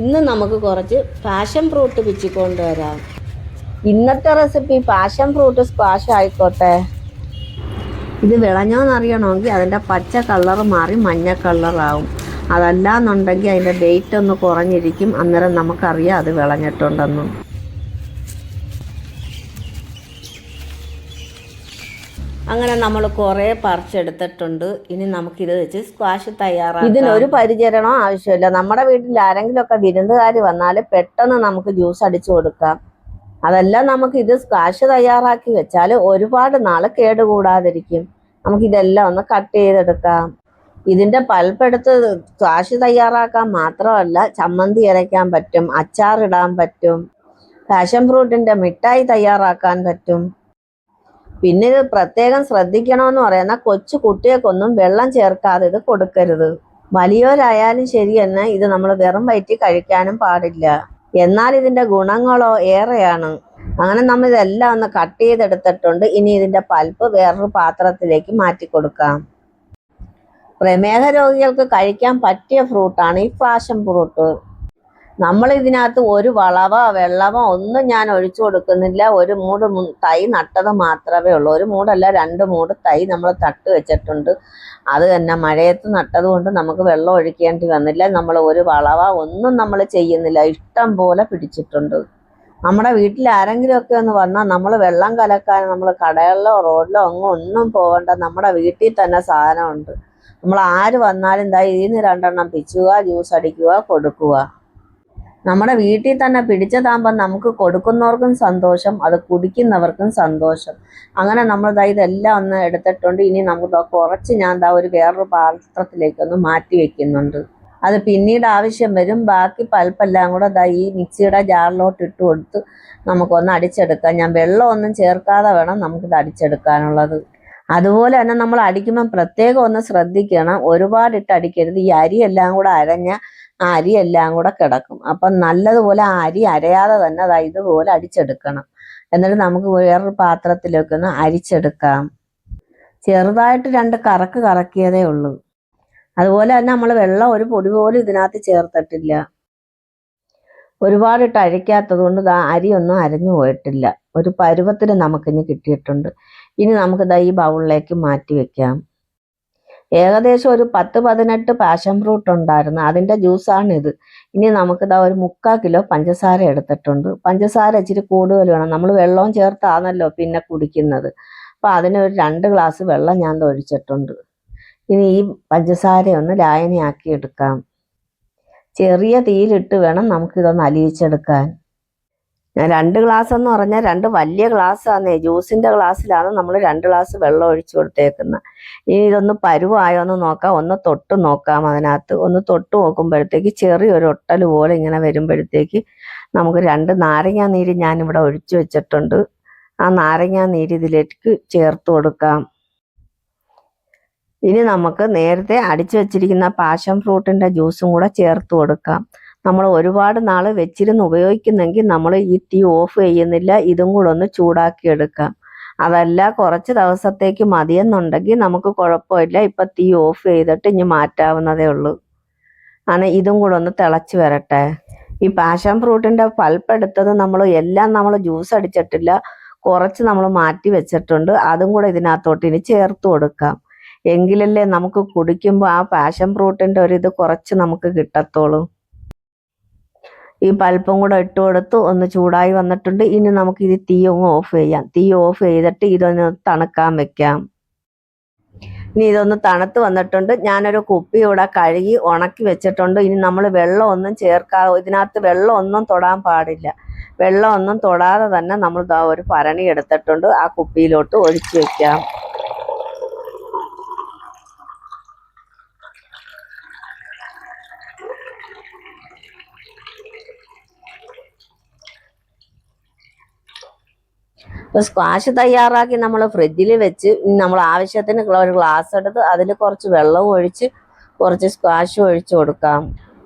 ഇന്ന് നമുക്ക് കുറച്ച് പാഷൻ ഫ്രൂട്ട് പിച്ചിക്കൊണ്ട് കൊണ്ടുവരാം ഇന്നത്തെ റെസിപ്പി പാഷൻ ഫ്രൂട്ട് സ്ക്വാഷ് ആയിക്കോട്ടെ. ഇത് വിളഞ്ഞോന്നറിയണമെങ്കിൽ അതിന്റെ പച്ച കളർ മാറി മഞ്ഞ കളറാവും അതല്ല എന്നുണ്ടെങ്കിൽ അതിന്റെ ഡേറ്റ് ഒന്ന് കുറഞ്ഞിരിക്കും. അന്നേരം നമുക്കറിയാം അത് വിളഞ്ഞിട്ടുണ്ടെന്നും. അങ്ങനെ നമ്മൾ കുറേ പറിച്ചെടുത്തിട്ടുണ്ട്. ഇനി നമുക്കിത് വെച്ച് സ്ക്വാഷ് തയ്യാറാണ് ഇതിനൊരു പരിചരണവും ആവശ്യമില്ല. നമ്മുടെ വീട്ടിൽ ആരെങ്കിലും ഒക്കെ വിരുന്നുകാർ വന്നാൽ പെട്ടെന്ന് നമുക്ക് ജ്യൂസ് അടിച്ചു കൊടുക്കാം. അതല്ല നമുക്ക് ഇത് സ്ക്വാഷ് തയ്യാറാക്കി വെച്ചാൽ ഒരുപാട് നാൾ കേടുകൂടാതിരിക്കും. നമുക്കിതെല്ലാം ഒന്ന് കട്ട് ചെയ്തെടുക്കാം. ഇതിന്റെ പൽപ്പെടുത്ത് സ്ക്വാഷ് തയ്യാറാക്കാൻ മാത്രമല്ല ചമ്മന്തി അരയ്ക്കാൻ പറ്റും അച്ചാറിടാൻ പറ്റും പാഷൻ ഫ്രൂട്ടിന്റെ മിഠായി തയ്യാറാക്കാൻ പറ്റും. പിന്നെ ഇത് പ്രത്യേകം ശ്രദ്ധിക്കണമെന്ന് പറയുന്ന കൊച്ചു കുട്ടികൾക്കൊന്നും വെള്ളം ചേർക്കാതെ ഇത് കൊടുക്കരുത്. വലിയവരായാലും ശരി ഇത് നമ്മൾ വെറും വയറ്റി കഴിക്കാനും പാടില്ല. എന്നാൽ ഇതിന്റെ ഗുണങ്ങളോ ഏറെയാണ്. അങ്ങനെ നമ്മൾ ഇതെല്ലാം ഒന്ന് കട്ട് ചെയ്തെടുത്തിട്ടുണ്ട്. ഇനി ഇതിന്റെ പൽപ്പ് വേറൊരു പാത്രത്തിലേക്ക് മാറ്റി കൊടുക്കാം. പ്രമേഹ രോഗികൾക്ക് കഴിക്കാൻ പറ്റിയ ഫ്രൂട്ടാണ് ഈ പാഷൻ ഫ്രൂട്ട് നമ്മൾ ഇതിനകത്ത് ഒരു വളവോ വെള്ളമോ ഒന്നും ഞാൻ ഒഴിച്ചു കൊടുക്കുന്നില്ല. ഒരു മൂട് തൈ നട്ടത് മാത്രമേ ഉള്ളൂ. ഒരു മൂടല്ല രണ്ട് മൂട് തൈ നമ്മൾ തട്ട് വെച്ചിട്ടുണ്ട്. അത് തന്നെ മഴയത്ത് നട്ടത് കൊണ്ട് നമുക്ക് വെള്ളം ഒഴിക്കേണ്ടി വന്നില്ല. നമ്മൾ ഒരു വളവോ ഒന്നും നമ്മൾ ചെയ്യുന്നില്ല. ഇഷ്ടം പോലെ പിടിച്ചിട്ടുണ്ട്. നമ്മുടെ വീട്ടിൽ ആരെങ്കിലും ഒക്കെ ഒന്ന് വന്നാൽ നമ്മൾ വെള്ളം കലക്കാൻ നമ്മൾ കടകളിലോ റോഡിലോ അങ്ങ് ഒന്നും പോകണ്ട. നമ്മുടെ വീട്ടിൽ തന്നെ സാധനമുണ്ട്. നമ്മൾ ആര് വന്നാലും എന്താ ഇതിന് രണ്ടെണ്ണം പിച്ചുക ജ്യൂസ് അടിക്കുക കൊടുക്കുക നമ്മുടെ വീട്ടിൽ തന്നെ പിടിച്ചതാകുമ്പോൾ നമുക്ക് കൊടുക്കുന്നവർക്കും സന്തോഷം അത് കുടിക്കുന്നവർക്കും സന്തോഷം. അങ്ങനെ നമ്മൾ ദാ ഇതെല്ലാം ഒന്ന് എടുത്തിട്ടുണ്ട്. ഇനി നമുക്ക് കുറച്ച് ഞാൻ ദാ ഒരു വേറൊരു പാത്രത്തിലേക്കൊന്ന് മാറ്റി വെക്കുന്നുണ്ട്. അത് പിന്നീട് ആവശ്യം വരും. ബാക്കി പൽപ്പെല്ലാം കൂടെ ദാ ഈ മിക്സിയുടെ ജാറിലോട്ട് ഇട്ട് കൊടുത്ത് നമുക്കൊന്ന് അടിച്ചെടുക്കാം. ഞാൻ വെള്ളമൊന്നും ചേർക്കാതെ വേണം നമുക്കിത് അടിച്ചെടുക്കാനുള്ളത്. അതുപോലെ തന്നെ നമ്മൾ അടിക്കുമ്പം പ്രത്യേകം ഒന്ന് ശ്രദ്ധിക്കണം. ഒരുപാടിട്ട് അടിക്കരുത്. ഈ എല്ലാം കൂടെ അരഞ്ഞ ആ എല്ലാം കൂടെ കിടക്കും. അപ്പം നല്ലതുപോലെ ആ അരി അരയാതെ തന്നെ ദാ ഇതുപോലെ അടിച്ചെടുക്കണം. എന്നിട്ട് നമുക്ക് വേറൊരു പാത്രത്തിലേക്ക് ഒന്ന് അരിച്ചെടുക്കാം. ചെറുതായിട്ട് രണ്ട് കറക്ക് കറക്കിയതേ ഉള്ളൂ. അതുപോലെ തന്നെ നമ്മൾ വെള്ളം ഒരു പൊടി പോലും ഇതിനകത്ത് ചേർത്തിട്ടില്ല. ഒരുപാടിട്ട് അഴിക്കാത്തത് കൊണ്ട് അരിയൊന്നും അരഞ്ഞു പോയിട്ടില്ല. ഒരു പരുവത്തിന് നമുക്കിനി കിട്ടിയിട്ടുണ്ട്. ഇനി നമുക്ക് ദാ ഈ ബൗളിലേക്ക് മാറ്റി വെക്കാം. ഏകദേശം ഒരു പത്ത് പതിനെട്ട് പാഷൻ ഫ്രൂട്ട് ഉണ്ടായിരുന്നു. അതിന്റെ ജ്യൂസാണ് ഇത് ഇനി നമുക്കിതാ ഒരു മുക്കാൽ കിലോ പഞ്ചസാര എടുത്തിട്ടുണ്ട്. പഞ്ചസാര ഇച്ചിരി കൂടുതൽ വേണം. നമ്മൾ വെള്ളവും ചേർത്താണല്ലോ പിന്നെ കുടിക്കുന്നത്. അപ്പോൾ അതിന് ഒരു രണ്ട് ഗ്ലാസ് വെള്ളം ഞാൻ ഒഴിച്ചിട്ടുണ്ട്. ഇനി ഈ പഞ്ചസാര ഒന്ന് ലായനിയാക്കി എടുക്കാം. ചെറിയ തീയിലിട്ട് വേണം നമുക്കിതൊന്ന് അലിയിച്ചെടുക്കാൻ. ഞാൻ രണ്ട് ഗ്ലാസ് എന്ന് പറഞ്ഞാൽ രണ്ട് വലിയ ഗ്ലാസ് ആന്നേ ജ്യൂസിന്റെ ഗ്ലാസ്സിലാണ് നമ്മൾ രണ്ട് ഗ്ലാസ് വെള്ളം ഒഴിച്ചു കൊടുത്തേക്കുന്നത് ഇനി ഇതൊന്ന് പരുവായോ എന്ന് നോക്കാം. ഒന്ന് തൊട്ട് നോക്കാം അതിനകത്ത്. ഒന്ന് തൊട്ട് നോക്കുമ്പോഴത്തേക്ക് ചെറിയൊരു ഒട്ടൽ പോലെ ഇങ്ങനെ വരുമ്പോഴത്തേക്ക് നമുക്ക് രണ്ട് നാരങ്ങാ നീര് ഞാൻ ഇവിടെ ഒഴിച്ചു വെച്ചിട്ടുണ്ട്. ആ നാരങ്ങാ നീര് ഇതിലേക്ക് ചേർത്ത് കൊടുക്കാം. ഇനി നമുക്ക് നേരത്തെ അടിച്ചു വെച്ചിരിക്കുന്ന പാഷൻ ഫ്രൂട്ടിന്റെ ജ്യൂസും കൂടെ ചേർത്ത് കൊടുക്കാം. നമ്മൾ ഒരുപാട് നാൾ വെച്ചിരുന്ന് ഉപയോഗിക്കുന്നെങ്കിൽ നമ്മൾ ഈ തീ ഓഫ് ചെയ്യുന്നില്ല ഇതും കൂടെ ഒന്ന് ചൂടാക്കി എടുക്കാം. അതല്ല കുറച്ച് ദിവസത്തേക്ക് മതിയെന്നുണ്ടെങ്കിൽ നമുക്ക് കുഴപ്പമില്ല. ഇപ്പം തീ ഓഫ് ചെയ്തിട്ട് ഇനി മാറ്റാവുന്നതേ ഉള്ളൂ. ആണ് ഇതും കൂടെ ഒന്ന് തിളച്ച് വരട്ടെ. ഈ പാഷൻ ഫ്രൂട്ടിന്റെ പൾപ്പ് എടുത്തത് നമ്മൾ എല്ലാം നമ്മൾ ജ്യൂസ് അടിച്ചിട്ടില്ല. കുറച്ച് നമ്മൾ മാറ്റി വെച്ചിട്ടുണ്ട്. അതും കൂടെ ഇതിനകത്തോട്ട് ഇനി ചേർത്ത് കൊടുക്കാം. എങ്കിലല്ലേ നമുക്ക് കുടിക്കുമ്പോൾ ആ പാഷൻ ഫ്രൂട്ടിന്റെ ഒരു ഇത് കുറച്ച് നമുക്ക് കിട്ടത്തുള്ളൂ. ഈ പൽപ്പും കൂടെ ഇട്ട് കൊടുത്ത് ഒന്ന് ചൂടായി വന്നിട്ടുണ്ട്. ഇനി നമുക്ക് ഇത് തീ ഒന്ന് ഓഫ് ചെയ്യാം. തീ ഓഫ് ചെയ്തിട്ട് ഇതൊന്ന് തണുക്കാൻ വെക്കാം. ഇനി ഇതൊന്ന് തണുത്ത് വന്നിട്ടുണ്ട്. ഞാനൊരു കുപ്പി ഇവിടെ കഴുകി ഉണക്കി വെച്ചിട്ടുണ്ട്. ഇനി നമ്മൾ വെള്ളം ഒന്നും ചേർക്കാതെ ഇതിനകത്ത് വെള്ളം ഒന്നും തൊടാൻ പാടില്ല. വെള്ളം ഒന്നും തൊടാതെ തന്നെ നമ്മൾ ഒരു ഭരണി എടുത്തിട്ടുണ്ട്. ആ കുപ്പിയിലോട്ട് ഒഴിച്ചു വെക്കാം. ഇപ്പൊ സ്ക്വാഷ് തയ്യാറാക്കി നമ്മൾ ഫ്രിഡ്ജിൽ വെച്ച് നമ്മൾ ആവശ്യത്തിന് ഒരു ഗ്ലാസ് എടുത്ത് അതിൽ കുറച്ച് വെള്ളവും ഒഴിച്ച് കുറച്ച് സ്ക്വാഷ് ഒഴിച്ചു കൊടുക്കാം.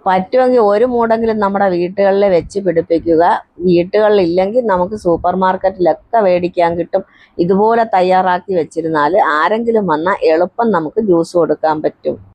പറ്റുമെങ്കിൽ ഒരു മൂടെങ്കിലും നമ്മുടെ വീട്ടുകളിൽ വെച്ച് പിടിപ്പിക്കുക. വീട്ടുകളിൽ ഇല്ലെങ്കിൽ നമുക്ക് സൂപ്പർ മാർക്കറ്റിലൊക്കെ മേടിക്കാൻ കിട്ടും. ഇതുപോലെ തയ്യാറാക്കി വെച്ചിരുന്നാൽ ആരെങ്കിലും വന്നാൽ എളുപ്പം നമുക്ക് ജ്യൂസ് കൊടുക്കാൻ പറ്റും.